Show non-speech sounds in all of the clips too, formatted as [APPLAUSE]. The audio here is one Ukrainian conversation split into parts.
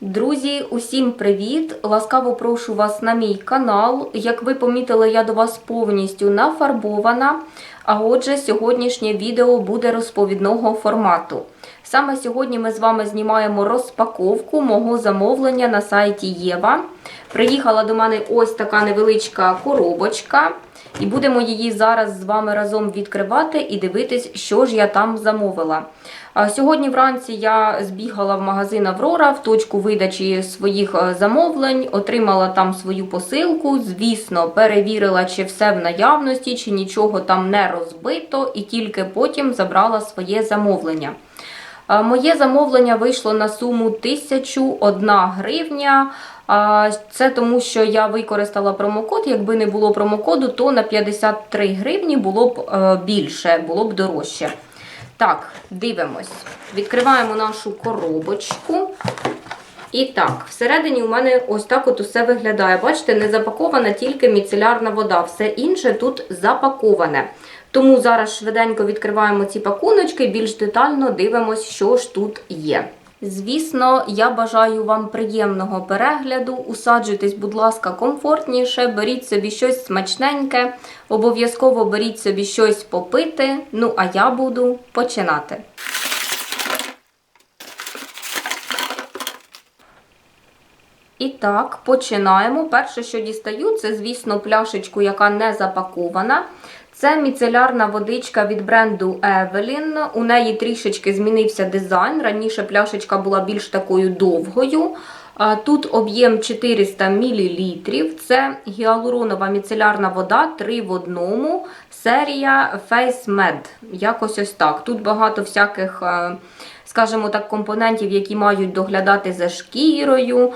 Друзі, усім привіт! Ласкаво прошу вас на мій канал. Як ви помітили, я до вас повністю нафарбована. А отже, сьогоднішнє відео буде розповідного формату. Саме сьогодні ми з вами знімаємо розпаковку мого замовлення на сайті Єва. Приїхала до мене ось така невеличка коробочка. І будемо її зараз з вами разом відкривати і дивитись, що ж я там замовила. Сьогодні вранці я збігала в магазин Аврора в точку видачі своїх е, замовлень, отримала там свою посилку. Звісно, перевірила, чи все в наявності, чи нічого там не розбито, і тільки потім забрала своє замовлення. Моє замовлення вийшло на суму 1001 гривня. Це тому, що я використала промокод. Якби не було промокоду, то на 53 гривні було б е, більше, було б дорожче. Так, дивимось. Відкриваємо нашу коробочку. І так, всередині у мене ось так от усе виглядає. Бачите, не запакована тільки міцелярна вода. Все інше тут запаковане. Тому зараз швиденько відкриваємо ці пакуночки більш детально дивимося, що ж тут є. Звісно, я бажаю вам приємного перегляду. Усаджуйтесь, будь ласка, комфортніше, беріть собі щось смачненьке, обов'язково беріть собі щось попити. Ну, а я буду починати. І так, починаємо. Перше, що дістаю, це, звісно, пляшечку, яка не запакована. Це міцелярна водичка від бренду Evelyn. У неї трішечки змінився дизайн. Раніше пляшечка була більш такою довгою. Тут об'єм 400 мл. Це гіалуронова міцелярна вода 3 в одному. Серія Face Med. Якось ось так. Тут багато всяких. Скажімо так, компонентів, які мають доглядати за шкірою.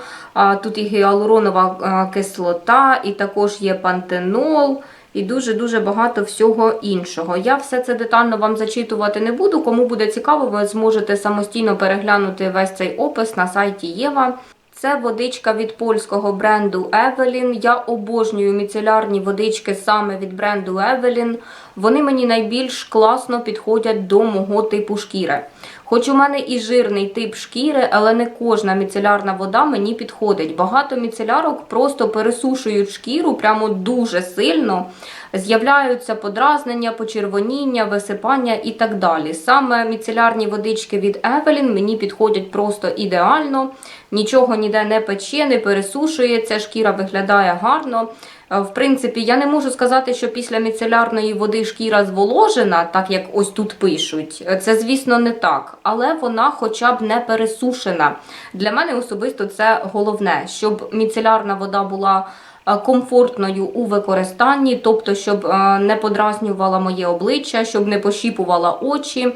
Тут і гіалуронова кислота, і також є пантенол, і дуже-дуже багато всього іншого. Я все це детально вам зачитувати не буду. Кому буде цікаво, ви зможете самостійно переглянути весь цей опис на сайті Єва. Це водичка від польського бренду Evelyn. Я обожнюю міцелярні водички саме від бренду Evelyn. Вони мені найбільш класно підходять до мого типу шкіри. Хоч у мене і жирний тип шкіри, але не кожна міцелярна вода мені підходить. Багато міцелярок просто пересушують шкіру прямо дуже сильно. З'являються подразнення, почервоніння, висипання і так далі. Саме міцелярні водички від Evelyn мені підходять просто ідеально. Нічого ніде не пече, не пересушується, шкіра виглядає гарно. Е, В принципі, я не можу сказати, що після міцелярної води шкіра зволожена, так як ось тут пишуть. Е, Це, звісно, не так, але вона хоча б не пересушена. Для мене особисто це головне, щоб міцелярна вода була е, комфортною у використанні, тобто, щоб не подразнювала моє обличчя, щоб не пощіпувала очі.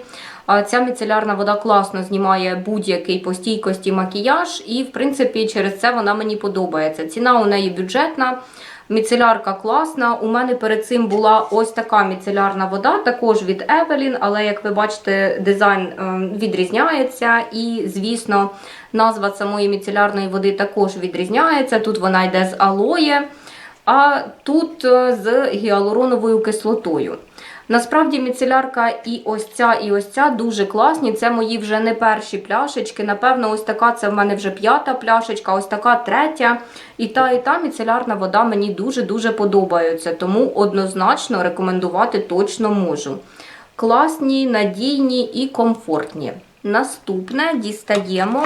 Ця міцелярна вода класно знімає будь-який по стійкості макіяж, і, в принципі, через це вона мені подобається. Ціна у неї бюджетна. Міцелярка класна. У мене перед цим була ось така міцелярна вода, також від Evelyn, але як ви бачите, дизайн е, відрізняється. І, звісно, назва самої міцелярної води також відрізняється. Тут вона йде з алоє, а тут е, з гіалуроновою кислотою. Насправді міцелярка і ось ця, і ось ця дуже класні. Це мої вже не перші пляшечки. Напевно, ось така це в мене вже п'ята пляшечка, ось така третя. І та, і та міцелярна вода мені дуже-дуже подобаються, тому однозначно рекомендувати точно можу. Класні, надійні і комфортні. Наступне дістаємо.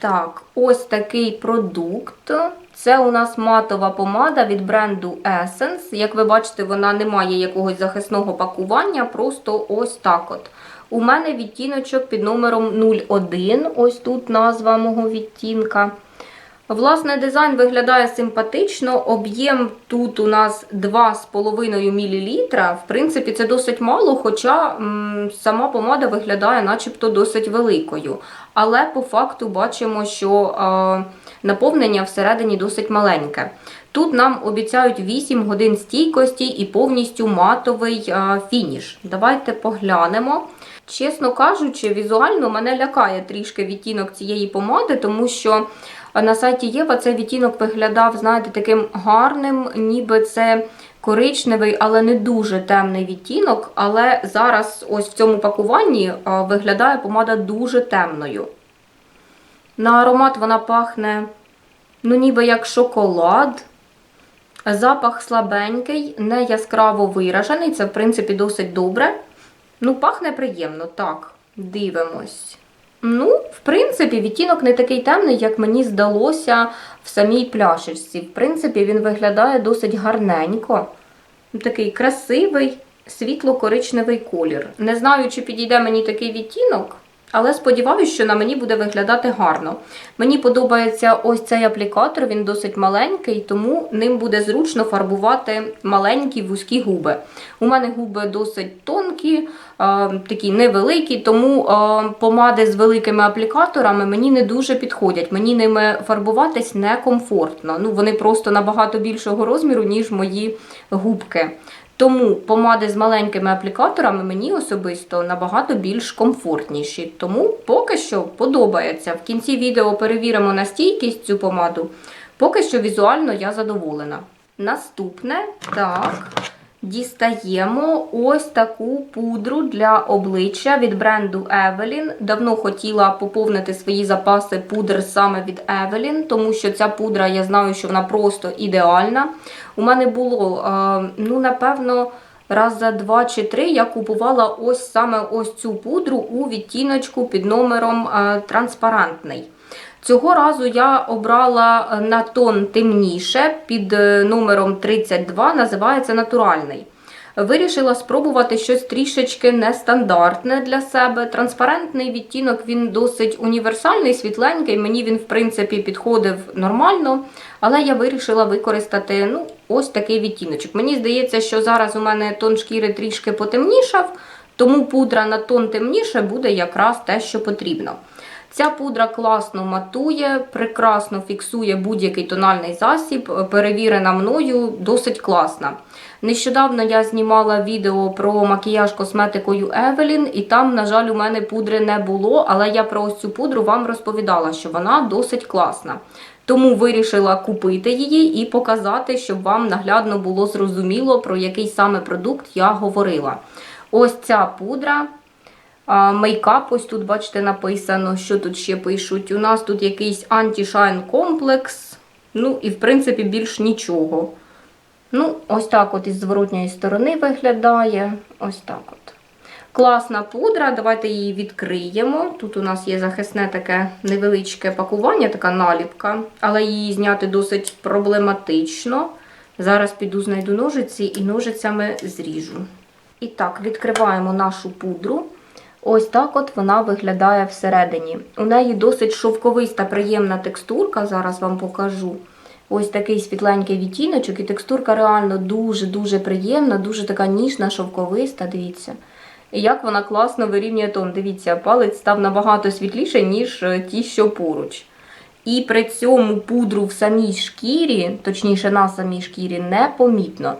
Так, ось такий продукт. Це у нас матова помада від бренду Essence. Як ви бачите, вона не має якогось захисного пакування, просто ось так от. У мене відтіночок під номером 01. Ось тут назва мого відтінка. Власне, дизайн виглядає симпатично. Об'єм тут у нас 2,5 мл. В принципі, це досить мало, хоча м, сама помада виглядає начебто досить великою. Але по факту бачимо, що е, наповнення всередині досить маленьке. Тут нам обіцяють 8 годин стійкості і повністю матовий е, фініш. Давайте поглянемо. Чесно кажучи, візуально мене лякає трішки відтінок цієї помади, тому що на сайті Єва цей відтінок виглядав, знаєте, таким гарним, ніби це коричневий, але не дуже темний відтінок. Але зараз ось в цьому пакуванні виглядає помада дуже темною. На аромат вона пахне, ну, ніби як шоколад. Запах слабенький, не яскраво виражений. Це, в принципі, досить добре. Ну, пахне приємно, так. Дивимось. Ну, в принципі, відтінок не такий темний, як мені здалося в самій пляшечці. В принципі, він виглядає досить гарненько. Такий красивий, світло-коричневий колір. Не знаю, чи підійде мені такий відтінок, але сподіваюся, що на мені буде виглядати гарно. Мені подобається ось цей аплікатор, він досить маленький, тому ним буде зручно фарбувати маленькі вузькі губи. У мене губи досить тонкі, а, такі невеликі, тому а, помади з великими аплікаторами мені не дуже підходять. Мені ними фарбуватись некомфортно. Ну, вони просто набагато більшого розміру, ніж мої губки. Тому помади з маленькими аплікаторами мені особисто набагато більш комфортніші. Тому поки що подобається. В кінці відео перевіримо на стійкість цю помаду. Поки що візуально я задоволена. Наступне, так, дістаємо ось таку пудру для обличчя від бренду Evelyn. Давно хотіла поповнити свої запаси пудр саме від Evelyn, тому що ця пудра, я знаю, що вона просто ідеальна. У мене було, е, ну, напевно, раз за два чи три я купувала ось саме ось цю пудру у відтіночку під номером е, транспарантний. Цього разу я обрала е, на тон темніше під е, номером 32, називається натуральний. Вирішила спробувати щось трішечки нестандартне для себе. Транспарентний відтінок він досить універсальний, світленький. Мені він, в принципі, підходив нормально, але я вирішила використати ну, ось такий відтіночок. Мені здається, що зараз у мене тон шкіри трішки потемнішав, тому пудра на тон темніше буде якраз те, що потрібно. Ця пудра класно матує, прекрасно фіксує будь-який тональний засіб, перевірена мною, досить класна. Нещодавно я знімала відео про макіяж косметикою Evelyn, і там, на жаль, у мене пудри не було, але я про ось цю пудру вам розповідала, що вона досить класна. Тому вирішила купити її і показати, щоб вам наглядно було зрозуміло, про який саме продукт я говорила. Ось ця пудра. Мейкап, ось тут, бачите, написано, що тут ще пишуть. У нас тут якийсь анті-шайн комплекс. Ну, і, в принципі, більш нічого. Ну, ось так от із зворотньої сторони виглядає. Ось так от. Класна пудра, давайте її відкриємо. Тут у нас є захисне таке невеличке пакування, така наліпка, але її зняти досить проблематично. Зараз піду знайду ножиці і ножицями зріжу. І так, відкриваємо нашу пудру. Ось так от вона виглядає всередині. У неї досить шовковиста, приємна текстурка, зараз вам покажу. Ось такий світленький відтіночок, і текстурка реально дуже-дуже приємна, дуже така ніжна, шовковиста, дивіться. І як вона класно вирівнює тон. Дивіться, палець став набагато світліше, ніж е, ті, що поруч. І при цьому пудру в самій шкірі, точніше на самій шкірі, непомітно.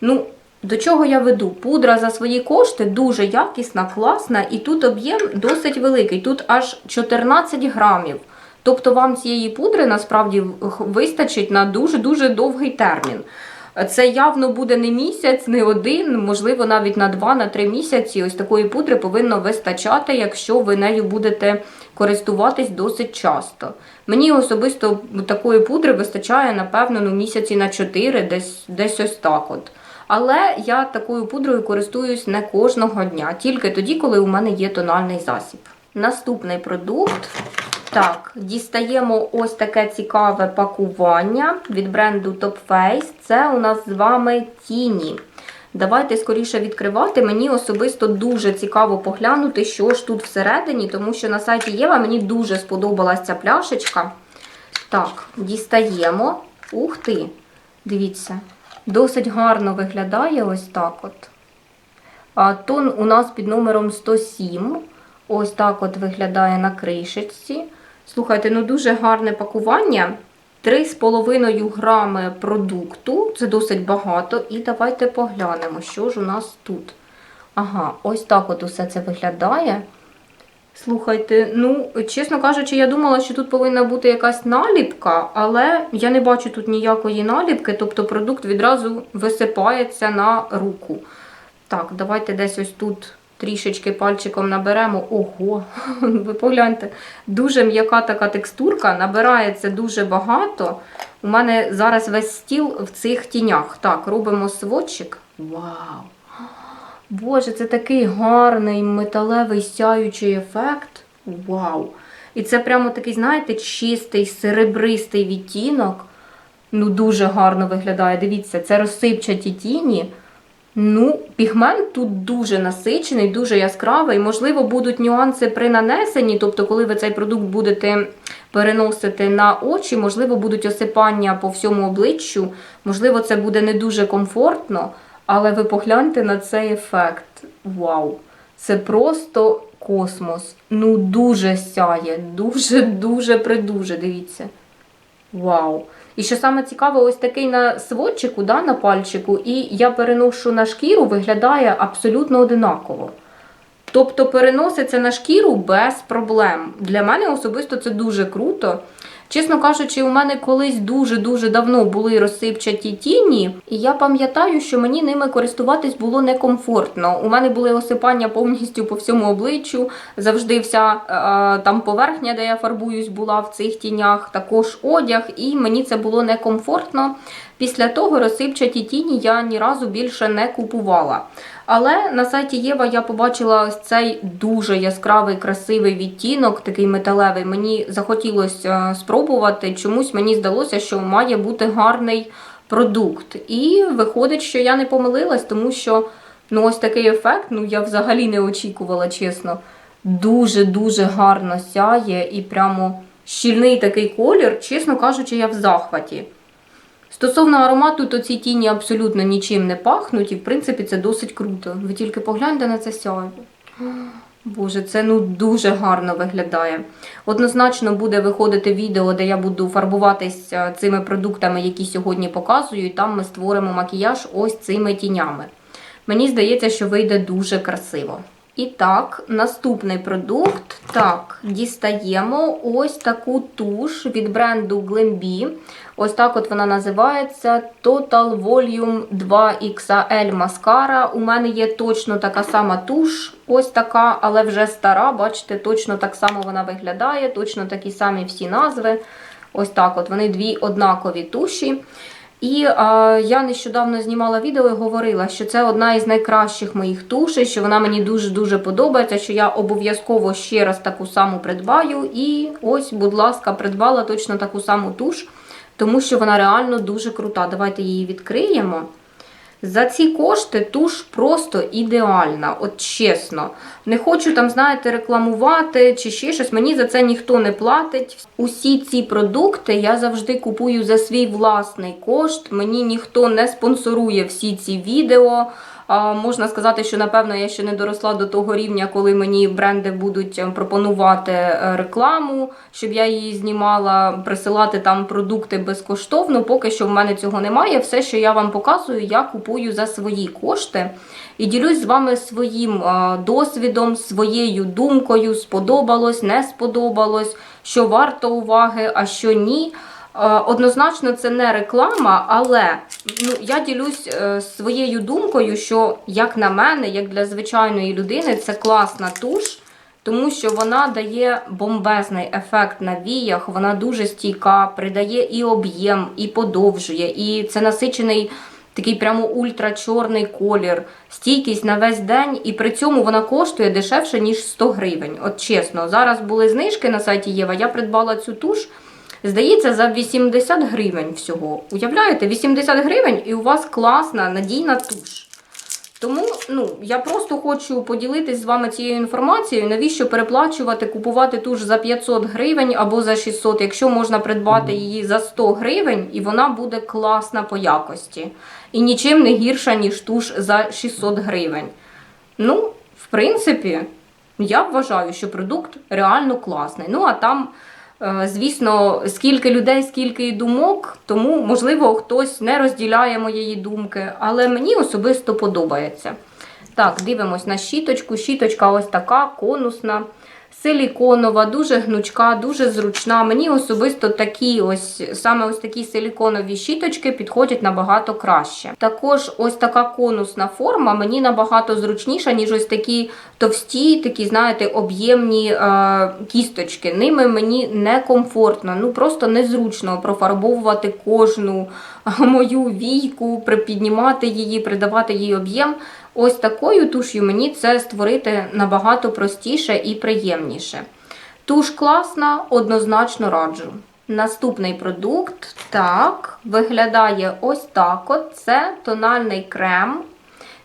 Ну, до чого я веду? Пудра за свої кошти дуже якісна, класна, і тут об'єм досить великий. Тут аж 14 грамів. Тобто вам цієї пудри насправді вистачить на дуже-дуже довгий термін. Це явно буде не місяць, не один, можливо, навіть на 2-3 місяці. Ось такої пудри повинно вистачати, якщо ви нею будете користуватись досить часто. Мені особисто такої пудри вистачає, напевно, ну, місяці на 4, десь, десь ось так от. Але я такою пудрою користуюсь не кожного дня, тільки тоді, коли у мене є тональний засіб. Наступний продукт. Так, дістаємо ось таке цікаве пакування від бренду Top Face. Це у нас з вами тіні. Давайте скоріше відкривати. Мені особисто дуже цікаво поглянути, що ж тут всередині, тому що на сайті Єва мені дуже сподобалася ця пляшечка. Так, дістаємо. Ух ти! Дивіться, досить гарно виглядає ось так от. А, Тон у нас під номером 107. Ось так от виглядає на кришечці. Слухайте, ну дуже гарне пакування. 3,5 грами продукту, це досить багато. І давайте поглянемо, що ж у нас тут. Ага, ось так от усе це виглядає. Слухайте, ну, чесно кажучи, я думала, що тут повинна бути якась наліпка, але я не бачу тут ніякої наліпки, тобто продукт відразу висипається на руку. Так, давайте десь ось тут трішечки пальчиком наберемо. Ого, [LAUGHS] ви погляньте, дуже м'яка така текстурка, набирається дуже багато. У мене зараз весь стіл в цих тінях. Так, робимо сводчик. Вау! Боже, це такий гарний металевий сяючий ефект. Вау! І це прямо такий, знаєте, чистий, серебристий відтінок. Ну, дуже гарно виглядає. Дивіться, це розсипчаті тіні. Ну, пігмент тут дуже насичений, дуже яскравий. Можливо, будуть нюанси при нанесенні, тобто, коли ви цей продукт будете переносити на очі, можливо, будуть осипання по всьому обличчю, можливо, це буде не дуже комфортно, але ви погляньте на цей ефект. Вау! Це просто космос. Ну, дуже сяє, дуже-дуже придуже. Дивіться. Вау! І що саме цікаве, ось такий на сводчику, да, на пальчику, і я переношу на шкіру, виглядає абсолютно одинаково. Тобто переноситься на шкіру без проблем. Для мене особисто це дуже круто. Чесно кажучи, у мене колись дуже-дуже давно були розсипчаті тіні, і я пам'ятаю, що мені ними користуватись було некомфортно. У мене були осипання повністю по всьому обличчю. Завжди вся е, там поверхня, де я фарбуюсь, була в цих тінях, також одяг, і мені це було некомфортно. Після того розсипчаті тіні я ні разу більше не купувала. Але на сайті Єва я побачила ось цей дуже яскравий, красивий відтінок, такий металевий. Мені захотілося спробувати. Чомусь мені здалося, що має бути гарний продукт. І виходить, що я не помилилась, тому що ну, ось такий ефект ну, я взагалі не очікувала, чесно. Дуже-дуже гарно сяє і прямо щільний такий колір, чесно кажучи, я в захваті. Стосовно аромату, то ці тіні абсолютно нічим не пахнуть, і в принципі це досить круто. Ви тільки погляньте на це сяйво. Боже, це ну дуже гарно виглядає. Однозначно буде виходити відео, де я буду фарбуватись е, цими продуктами, які сьогодні показую, і там ми створимо макіяж ось цими тінями. Мені здається, що вийде дуже красиво. І так, наступний продукт. Так, дістаємо ось таку туш від бренду Glambi. Ось так от вона називається Total Volume 2 XL маскара. У мене є точно така сама туш, ось така, але вже стара. Бачите, точно так само вона виглядає, точно такі самі всі назви. Ось так от вони дві однакові туші. І е, я нещодавно знімала відео і говорила, що це одна із найкращих моїх тушей, що вона мені дуже-дуже подобається, що я обов'язково ще раз таку саму придбаю. І ось, будь ласка, придбала точно таку саму туш, тому що вона реально дуже крута. Давайте її відкриємо. За ці кошти туш просто ідеальна, от чесно. Не хочу там, знаєте, рекламувати чи ще щось. Мені за це ніхто не платить. Усі ці продукти я завжди купую за свій власний кошт. Мені ніхто не спонсорує всі ці відео. Можна сказати, що напевно я ще не доросла до того рівня, коли мені бренди будуть е, пропонувати е, рекламу, щоб я її знімала, присилати там продукти безкоштовно. Поки що в мене цього немає. Все, що я вам показую, я купую за свої кошти і ділюсь з вами своїм е, досвідом, своєю думкою. Сподобалось, не сподобалось, що варто уваги, а що ні. Е, Однозначно, це не реклама, але ну, я ділюсь е, своєю думкою, що, як на мене, як для звичайної людини, це класна туш, тому що вона дає бомбезний ефект на віях, вона дуже стійка, придає і об'єм, і подовжує, і це насичений. Такий прямо ультрачорний колір, стійкість на весь день, і при цьому вона коштує дешевше, ніж 100 гривень. От чесно, зараз були знижки на сайті Єва, я придбала цю туш. Здається, за 80 гривень всього. Уявляєте, 80 гривень і у вас класна, надійна туш. Тому ну, я просто хочу поділитись з вами цією інформацією, навіщо переплачувати, купувати туш за 500 гривень або за 600, якщо можна придбати її за 100 гривень, і вона буде класна по якості. І нічим не гірша, ніж туш за 600 гривень. Ну, в принципі, я вважаю, що продукт реально класний. Ну, а там. Е, Звісно, скільки людей, скільки і думок, тому, можливо, хтось не розділяє моєї думки, але мені особисто подобається. Так, дивимось на щіточку. Щіточка ось така конусна, Силіконова, дуже гнучка, дуже зручна. Мені особисто такі ось саме ось такі силіконові щіточки підходять набагато краще. Також ось така конусна форма мені набагато зручніша, ніж ось такі товсті, такі, знаєте, об'ємні е, кісточки. Ними мені некомфортно, ну просто незручно профарбовувати кожну мою війку, припіднімати її, придавати їй об'єм. Ось такою туш'ю мені це створити набагато простіше і приємніше. Туш класна, однозначно раджу. Наступний продукт так, виглядає ось так. от. Це тональний крем,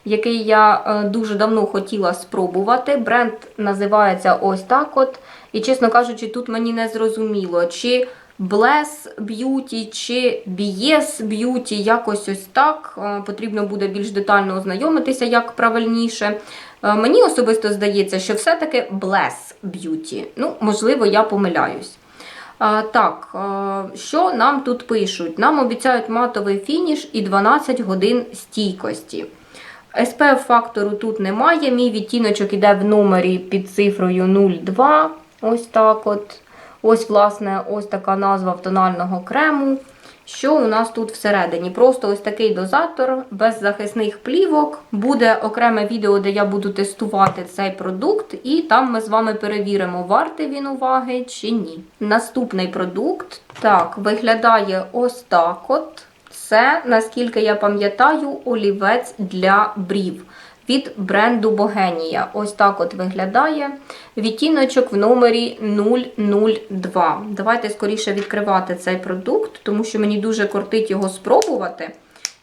який я е, дуже давно хотіла спробувати. Бренд називається ось так. от. І, чесно кажучи, тут мені не зрозуміло, чи Bless Beauty чи BS Beauty, якось ось так. Е, Потрібно буде більш детально ознайомитися, як правильніше. Е, Мені особисто здається, що все-таки Bless Beauty. Ну, можливо, я помиляюсь. Так, е, що нам тут пишуть? Нам обіцяють матовий фініш і 12 годин стійкості. SPF фактору тут немає. Мій відтіночок іде в номері під цифрою 02. Ось так от. Ось, власне, ось така назва тонального крему. Що у нас тут всередині? Просто ось такий дозатор без захисних плівок. Буде окреме відео, де я буду тестувати цей продукт, і там ми з вами перевіримо, вартий він уваги чи ні. Наступний продукт так, виглядає ось так. от. Це, наскільки я пам'ятаю, олівець для брів від бренду Богенія. Ось так от виглядає. Відтіночок в номері 002. Давайте скоріше відкривати цей продукт, тому що мені дуже кортить його спробувати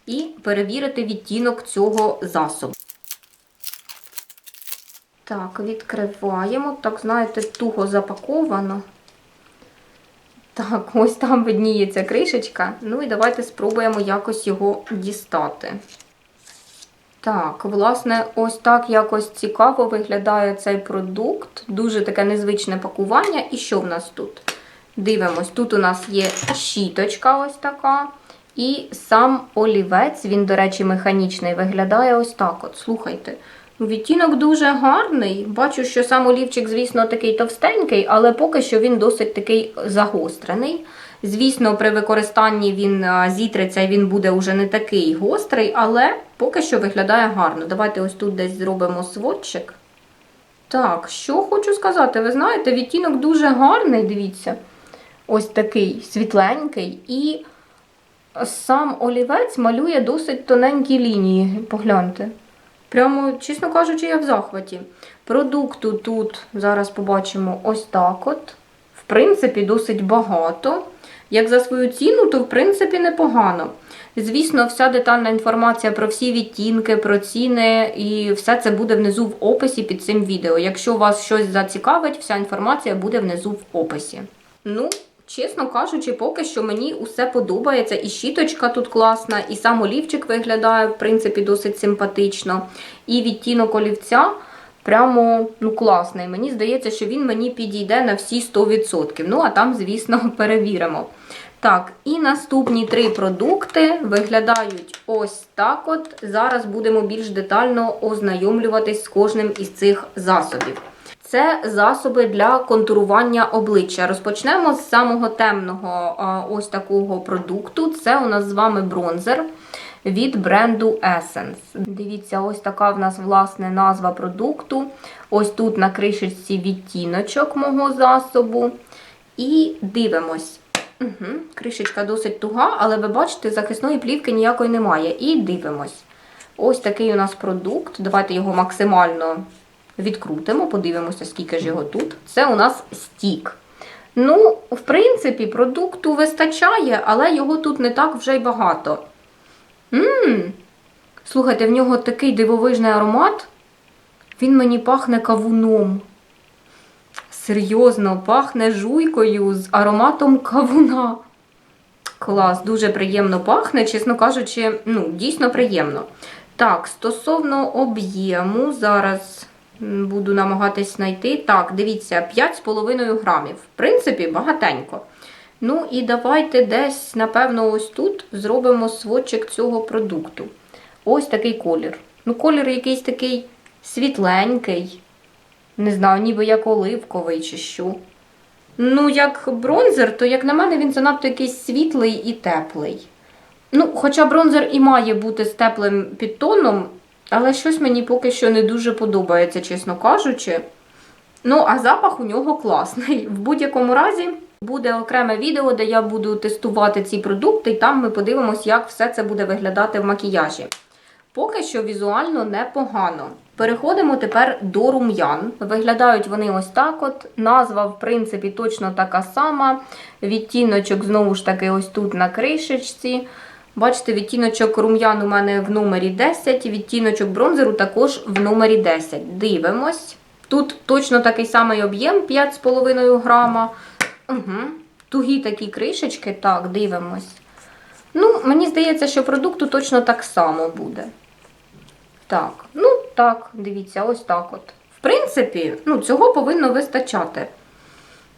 і перевірити відтінок цього засобу. Так, відкриваємо. Так, знаєте, туго запаковано. Так, ось там видніється кришечка. Ну і давайте спробуємо якось його дістати. Так, власне, ось так якось цікаво виглядає цей продукт. Дуже таке незвичне пакування. І що в нас тут? Дивимось, тут у нас є щіточка ось така. І сам олівець, він, до речі, механічний, виглядає ось так. от. Слухайте. ну, Відтінок дуже гарний. Бачу, що сам олівчик, звісно, такий товстенький, але поки що він досить такий загострений. Звісно, при використанні він а, зітреться і він буде вже не такий гострий, але поки що виглядає гарно. Давайте ось тут десь зробимо сводчик. Так, що хочу сказати, ви знаєте, відтінок дуже гарний, дивіться. Ось такий світленький. І сам олівець малює досить тоненькі лінії. Погляньте. Прямо, чесно кажучи, я в захваті. Продукту тут зараз побачимо ось так от. В принципі, досить багато. Як за свою ціну, то в принципі непогано. Звісно, вся детальна інформація про всі відтінки, про ціни і все це буде внизу в описі під цим відео. Якщо вас щось зацікавить, вся інформація буде внизу в описі. Ну, чесно кажучи, поки що мені усе подобається. І щіточка тут класна, і сам олівчик виглядає, в принципі, досить симпатично. І відтінок олівця. Прямо ну, класний. Мені здається, що він мені підійде на всі 100%. Ну, а там, звісно, [LAUGHS] перевіримо. Так, і наступні три продукти виглядають ось так. от. Зараз будемо більш детально ознайомлюватись з кожним із цих засобів. Це засоби для контурування обличчя. Розпочнемо з самого темного ось такого продукту. Це у нас з вами бронзер від бренду Essence. Дивіться, ось така в нас власне назва продукту. Ось тут на кришечці відтіночок мого засобу. І дивимось. Угу. Кришечка досить туга, але ви бачите, захисної плівки ніякої немає. І дивимось. Ось такий у нас продукт. Давайте його максимально відкрутимо, подивимося, скільки ж його тут. Це у нас стік. Ну, в принципі, продукту вистачає, але його тут не так вже й багато. Ммм, слухайте, в нього такий дивовижний аромат. Він мені пахне кавуном. Серйозно, пахне жуйкою з ароматом кавуна. Клас, дуже приємно пахне, чесно кажучи, ну, дійсно приємно. Так, стосовно об'єму, зараз буду намагатись знайти. Так, дивіться, 5,5 грамів. В принципі, багатенько. Ну, і давайте десь, напевно, ось тут зробимо сводчик цього продукту. Ось такий колір. Ну, колір якийсь такий світленький. Не знаю, ніби як оливковий чи що. Ну, як бронзер, то, як на мене, він занадто якийсь світлий і теплий. Ну, хоча бронзер і має бути з теплим підтоном, але щось мені поки що не дуже подобається, чесно кажучи. Ну, а запах у нього класний. В будь-якому разі буде окреме відео, де я буду тестувати ці продукти, і там ми подивимось, як все це буде виглядати в макіяжі. Поки що візуально непогано. Переходимо тепер до рум'ян. Виглядають вони ось так: от. Назва, в принципі, точно така сама. Відтіночок, знову ж таки, ось тут на кришечці. Бачите, відтіночок рум'ян у мене в номері 10, відтіночок бронзеру також в номері 10. Дивимось. Тут точно такий самий об'єм 5,5 грама. Угу. Тугі такі кришечки, так, дивимось. Ну, мені здається, що продукту точно так само буде. Так, ну так, дивіться, ось так от. В принципі, ну, цього повинно вистачати.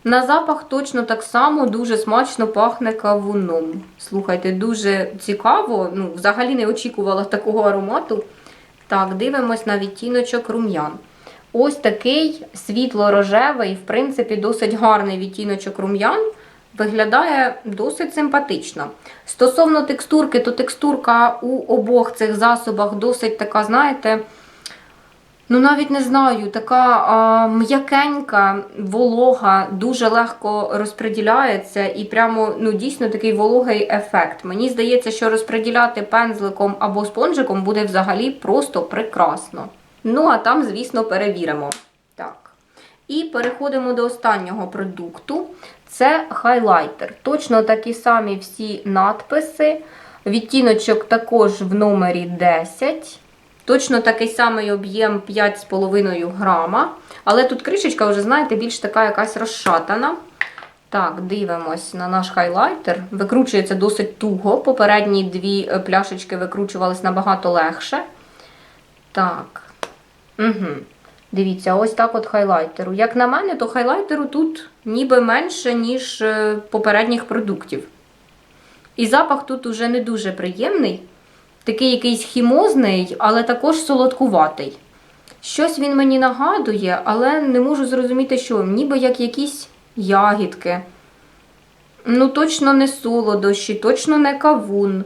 На запах точно так само дуже смачно пахне кавуном. Слухайте, дуже цікаво. Ну, взагалі не очікувала такого аромату. Так, дивимось на відтіночок рум'ян. Ось такий світло-рожевий, в принципі, досить гарний відтіночок рум'ян. Виглядає досить симпатично. Стосовно текстурки, то текстурка у обох цих засобах досить така, знаєте, ну навіть не знаю, така м'якенька, волога, дуже легко розподіляється і прямо ну, дійсно такий вологий ефект. Мені здається, що розподіляти пензликом або спонжиком буде взагалі просто прекрасно. Ну, а там, звісно, перевіримо. І переходимо до останнього продукту. Це хайлайтер. Точно такі самі всі надписи. Відтіночок також в номері 10. Точно такий самий об'єм 5,5 грама. Але тут кришечка, вже, знаєте, більш така якась розшатана. Так, дивимось на наш хайлайтер. Викручується досить туго. Попередні дві е, пляшечки викручувались набагато легше. Так. Угу. Дивіться, ось так от хайлайтеру. Як на мене, то хайлайтеру тут ніби менше, ніж е, попередніх продуктів. І запах тут уже не дуже приємний. Такий якийсь хімозний, але також солодкуватий. Щось він мені нагадує, але не можу зрозуміти, що ніби як якісь ягідки. Ну, точно не солодощі, точно не кавун.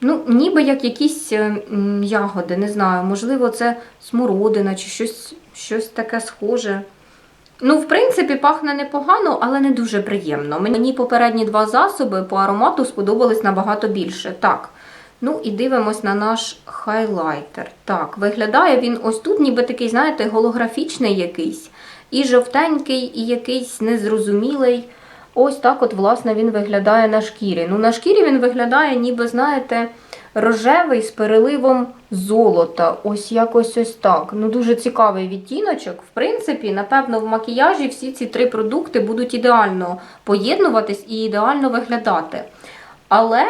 Ну, ніби як якісь е, ягоди, не знаю, можливо, це смородина чи щось, щось таке схоже. Ну, в принципі, пахне непогано, але не дуже приємно. Мені попередні два засоби по аромату сподобались набагато більше. Так. Ну і дивимось на наш хайлайтер. Так, виглядає він ось тут, ніби такий, знаєте, голографічний якийсь. І жовтенький, і якийсь незрозумілий. Ось так от, власне, він виглядає на шкірі. Ну, на шкірі він виглядає, ніби, знаєте, рожевий з переливом золота. Ось якось ось так. Ну, дуже цікавий відтіночок. В принципі, напевно, в макіяжі всі ці три продукти будуть ідеально поєднуватись і ідеально виглядати. Але,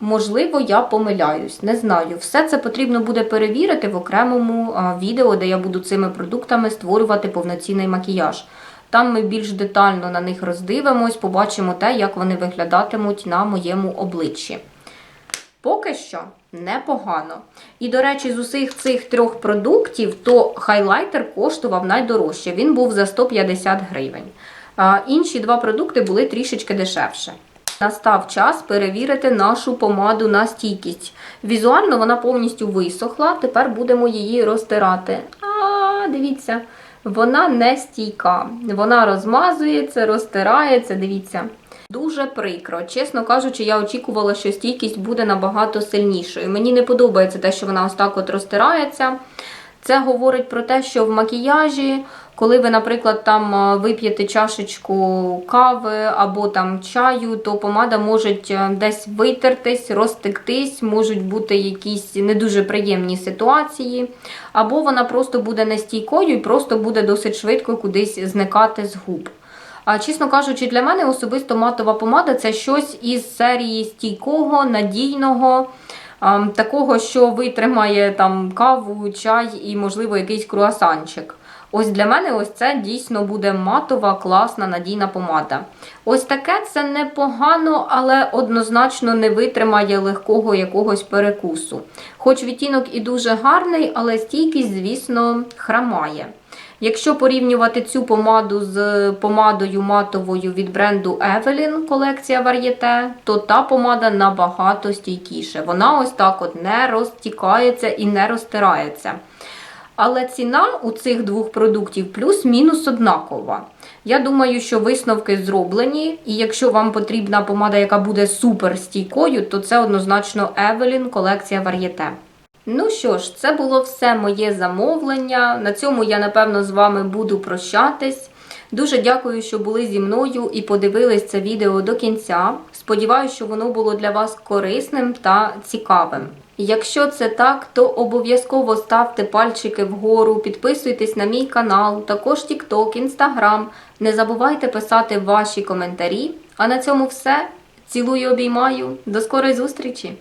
можливо, я помиляюсь, не знаю. Все це потрібно буде перевірити в окремому відео, де я буду цими продуктами створювати повноцінний макіяж. Там ми більш детально на них роздивимось, побачимо те, як вони виглядатимуть на моєму обличчі. Поки що непогано. І, до речі, з усіх цих трьох продуктів, то хайлайтер коштував найдорожче. Він був за 150 гривень. А інші два продукти були трішечки дешевше. Настав час перевірити нашу помаду на стійкість. Візуально вона повністю висохла, тепер будемо її розтирати. А, дивіться, вона не стійка. Вона розмазується, розтирається, дивіться. Дуже прикро. Чесно кажучи, я очікувала, що стійкість буде набагато сильнішою. Мені не подобається те, що вона ось так от розтирається. Це говорить про те, що в макіяжі, коли ви, наприклад, там е, вип'єте чашечку кави або там чаю, то помада може е, десь витертись, розтектись, можуть бути якісь не дуже приємні ситуації, або вона просто буде нестійкою і просто буде досить швидко кудись зникати з губ. А чесно кажучи, для мене особисто матова помада це щось із серії стійкого, надійного. ем, Такого, що витримає там каву, чай і, можливо, якийсь круасанчик. Ось для мене ось це дійсно буде матова, класна, надійна помада. Ось таке це непогано, але однозначно не витримає легкого якогось перекусу. Хоч відтінок і дуже гарний, але стійкість, звісно, храмає. Якщо порівнювати цю помаду з помадою матовою від бренду Evelyn колекція Varieté, то та помада набагато стійкіше. Вона ось так от не розтікається і не розтирається. Але ціна у цих двох продуктів плюс-мінус однакова. Я думаю, що висновки зроблені, і якщо вам потрібна помада, яка буде супер стійкою, то це однозначно Evelyn колекція Varieté. Ну що ж, це було все моє замовлення. На цьому я, напевно, з вами буду прощатись. Дуже дякую, що були зі мною і подивились це відео до кінця. Сподіваюся, що воно було для вас корисним та цікавим. Якщо це так, то обов'язково ставте пальчики вгору, підписуйтесь на мій канал, також TikTok, Instagram. Не забувайте писати ваші коментарі. А на цьому все. Цілую, обіймаю. До скорої зустрічі!